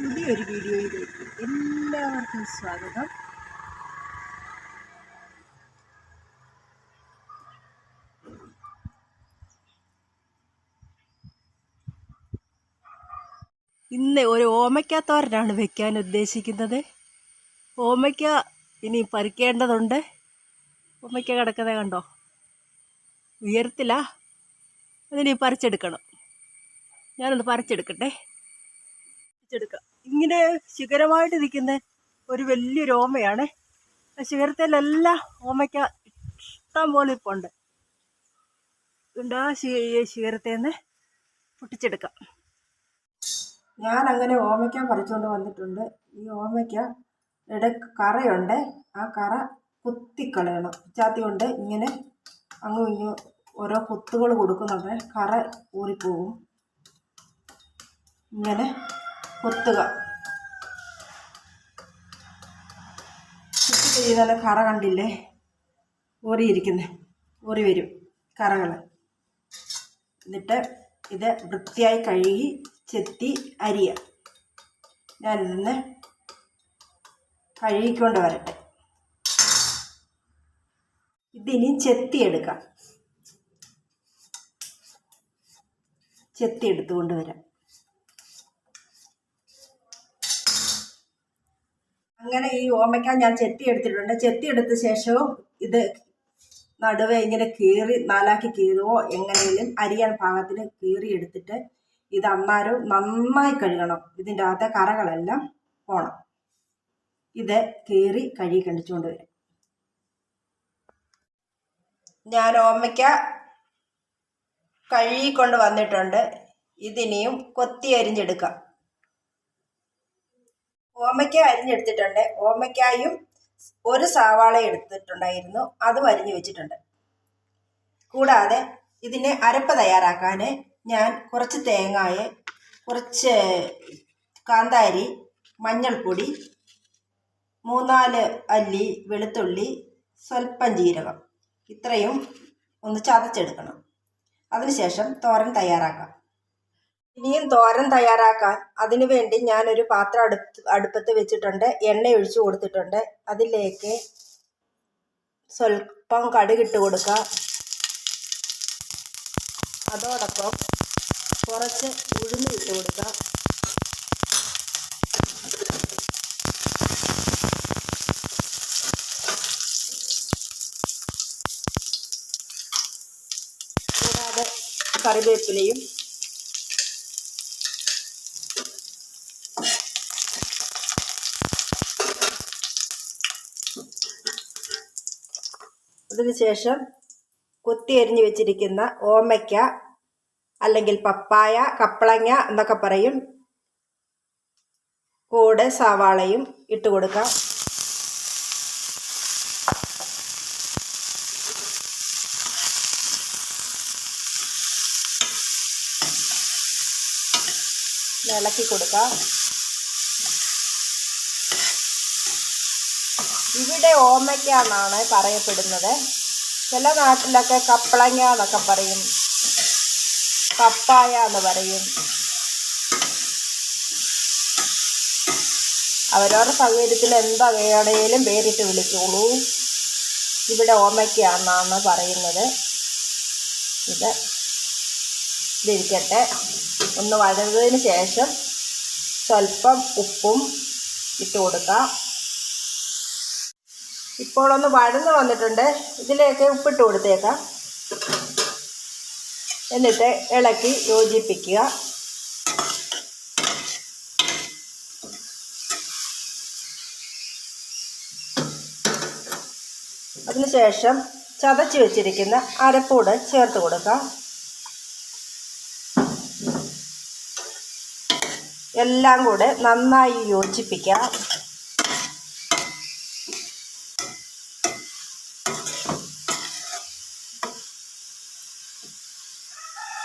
പുതിയൊരു വീഡിയോയിലേക്ക് എല്ലാവർക്കും സ്വാഗതം. ഇന്ന് ഒരു ഓമയ്ക്കാത്തവരനാണ് വെക്കാൻ ഉദ്ദേശിക്കുന്നത്. ഓമയ്ക്ക ഇനി പറിക്കേണ്ടതുണ്ട്. ഓമയ്ക്ക കിടക്കുന്നത് കണ്ടോ? ഉയരത്തിലാ. അതിനി പറിച്ചെടുക്കണം. ഞാനൊന്ന് പറിച്ചെടുക്കട്ടെ. പറിച്ചെടുക്കാം ഇങ്ങനെ ശിഖരമായിട്ട് നിൽക്കുന്ന ഒരു വലിയൊരു ഓമയാണ്. ശിഖരത്തിലെല്ലാം ഓമയ്ക്ക ഇഷ്ടം പോലെ ഇപ്പോൾ ഉണ്ട് ഉണ്ട് ആ ശിഖരത്തിൽ നിന്ന് പൊട്ടിച്ചെടുക്കാം. ഞാൻ അങ്ങനെ ഓമയ്ക്ക പറിച്ചുകൊണ്ട് വന്നിട്ടുണ്ട്. ഈ ഓമയ്ക്ക ഇട കറയുണ്ട്. ആ കറ കുത്തിക്കളയണം ചാത്തി കൊണ്ട് ഇങ്ങനെ അങ്ങും ഇങ്ങും ഓരോ കുത്തുകൾ കൊടുക്കുന്നുണ്ട്. കറ ഊറിപ്പോവും. ഇങ്ങനെ കുത്തുക. കുത്തി ചെയ്താൽ കറ കണ്ടില്ലേ? ഊറിയിരിക്കുന്നത് ഊറി വരും കറകൾ എന്നിട്ട് ഇത് വൃത്തിയായി കഴുകി ചെത്തി അരിയുക ഞാനിതൊന്ന് കഴുകിക്കൊണ്ട് വരട്ടെ. ഇതിനി ചെത്തിയെടുക്കാം. ചെത്തി എടുത്തുകൊണ്ട് വരാം. അങ്ങനെ ഈ ഓമയ്ക്ക ഞാൻ ചെത്തി എടുത്തിട്ടുണ്ട്. ചെത്തി എടുത്ത ശേഷവും ഇത് നടുവെ ഇങ്ങനെ കീറി നാലാക്കി കീറുവോ എങ്ങനെയും അരിയാൻ പാകത്തിന് കീറി എടുത്തിട്ട് ഇത് അന്നാരും നന്നായി കഴുകണം. ഇതിന്റെ അകത്തെ കറകളെല്ലാം പോണം. ഇത് കീറി കഴുകി കണ്ടിച്ചുകൊണ്ട് വരും ഞാൻ ഓമയ്ക്ക കഴുകിക്കൊണ്ട് വന്നിട്ടുണ്ട്. ഇതിനെയും കൊത്തി അരിഞ്ഞെടുക്കാം. ഓമയ്ക്ക അരിഞ്ഞെടുത്തിട്ടുണ്ട്. ഓമയ്ക്കായും ഒരു സവാള എടുത്തിട്ടുണ്ടായിരുന്നു. അതും അരിഞ്ഞു വെച്ചിട്ടുണ്ട്. കൂടാതെ ഇതിനെ അരപ്പ് തയ്യാറാക്കാൻ ഞാൻ കുറച്ച് തേങ്ങായ കുറച്ച് കാന്താരി മഞ്ഞൾപ്പൊടി മൂന്നാൽ അല്ലി വെളുത്തുള്ളി സ്വല്പം ജീരകം. ഇത്രയും ഒന്ന് ചതച്ചെടുക്കണം. അതിനുശേഷം തോരൻ തയ്യാറാക്കാം. ഇനിയും തോരൻ തയ്യാറാക്കാൻ അതിനു വേണ്ടി ഞാനൊരു പാത്രം അടുപ്പ് അടുപ്പത്ത് വെച്ചിട്ടുണ്ട്. എണ്ണ ഒഴിച്ചു കൊടുത്തിട്ടുണ്ട്. അതിലേക്ക് സ്വല്പം കടുകിട്ട് കൊടുക്കുക അതോടൊപ്പം കുറച്ച് ഉഴുന്ന് ഇട്ട് കൊടുക്കുക കറിവേപ്പിലയും അതിനുശേഷം കൊത്തി എരിഞ്ഞു വെച്ചിരിക്കുന്ന ഓമയ്ക്ക അല്ലെങ്കിൽ പപ്പായ കപ്പളങ്ങ എന്നൊക്കെ പറയും. കൂടെ സവാളയും ഇട്ട് കൊടുക്കാം. ഇളക്കി കൊടുക്കാം. ഇവിടെ ഓമയ്ക്ക എന്നാണ് പറയപ്പെടുന്നത്. ചില നാട്ടിലൊക്കെ കപ്പളങ്ങ എന്നൊക്കെ പറയും. കപ്പായ എന്ന് പറയും. അവരവരുടെ സൗകര്യത്തിൽ എന്താ വേണേലും പേരിട്ട് വിളിച്ചോളൂ. ഇവിടെ ഓമയ്ക്ക എന്നാണ് പറയുന്നത്. ഇത് ഇതിരിക്കട്ടെ. ഒന്ന് വഴന്നതിന് ശേഷം സ്വല്പം ഉപ്പും ഇട്ട് കൊടുക്കാം. ഇപ്പോൾ ഒന്ന് വഴന്ന് വന്നിട്ടുണ്ട്. ഇതിലേക്ക് ഉപ്പിട്ട് കൊടുത്തേക്കാം. എന്നിട്ട് ഇളക്കി യോജിപ്പിക്കുക. അതിനുശേഷം ചതച്ച് വെച്ചിരിക്കുന്ന അരപ്പൂട് ചേർത്ത് കൊടുക്കാം. എല്ലാം കൂടെ നന്നായി യോജിപ്പിക്കാം.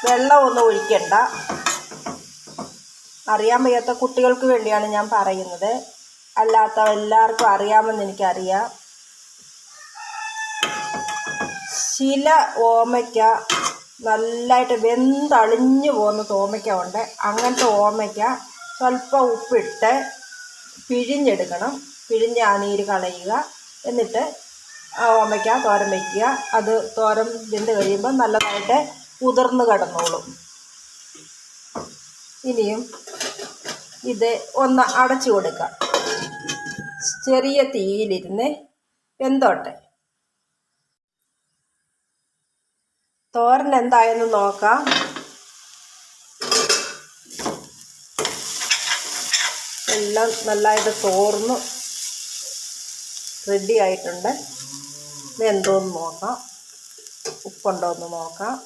വെള്ളമൊന്നും ഒഴിക്കണ്ട. അറിയാൻ വയ്യാത്ത കുട്ടികൾക്ക് വേണ്ടിയാണ് ഞാൻ പറയുന്നത്. അല്ലാത്ത എല്ലാവർക്കും അറിയാമെന്ന് എനിക്കറിയാം. ചില ഓമയ്ക്ക നല്ലതായിട്ട് വെന്തളിഞ്ഞു പോകുന്ന ഓമയ്ക്ക ഉണ്ട്. അങ്ങനത്തെ ഓമയ്ക്ക സ്വല്പം ഉപ്പിട്ട് പിഴിഞ്ഞെടുക്കണം. പിഴിഞ്ഞ് ആ നീര് കളയുക. എന്നിട്ട് ഓമയ്ക്ക തോരൻ വയ്ക്കുക അത് തോരം വെന്ത് കഴിയുമ്പോൾ നല്ലതായിട്ട് കുതിർന്ന് കിടന്നോളും. ഇനിയും ഇത് ഒന്ന് അടച്ചു കൊടുക്കാം. ചെറിയ തീയിലിരുന്ന് വെന്തോട്ടെ. തോരൻ എന്തായെന്ന് നോക്കാം. എല്ലാം നല്ലതായിട്ട് തോർന്ന്. റെഡി ആയിട്ടുണ്ട്. വെന്തോന്ന് നോക്കാം. ഉപ്പുണ്ടോ എന്ന് നോക്കാം.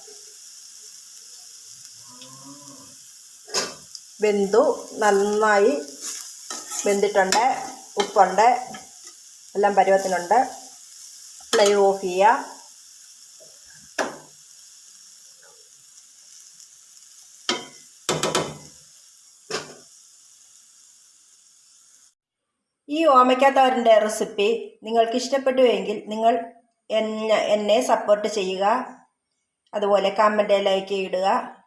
വെന്തു നന്നായി വെന്തിട്ടുണ്ട്. ഉപ്പുണ്ട് എല്ലാം പരുവത്തിനുണ്ട്. ഫ്ലെയിം ഓഫ് ചെയ്യുക. ഈ ഓമയ്ക്കാത്തവരുടെ റെസിപ്പി നിങ്ങൾക്ക് ഇഷ്ടപ്പെട്ടുവെങ്കിൽ നിങ്ങൾ എന്നെ എന്നെ സപ്പോർട്ട് ചെയ്യുക. അതുപോലെ കമന്റ് ലൈക്ക് ഇടുക.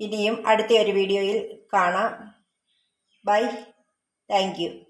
ഇനിയും അടുത്ത ഒരു വീഡിയോയിൽ കാണാം. ബൈ. താങ്ക്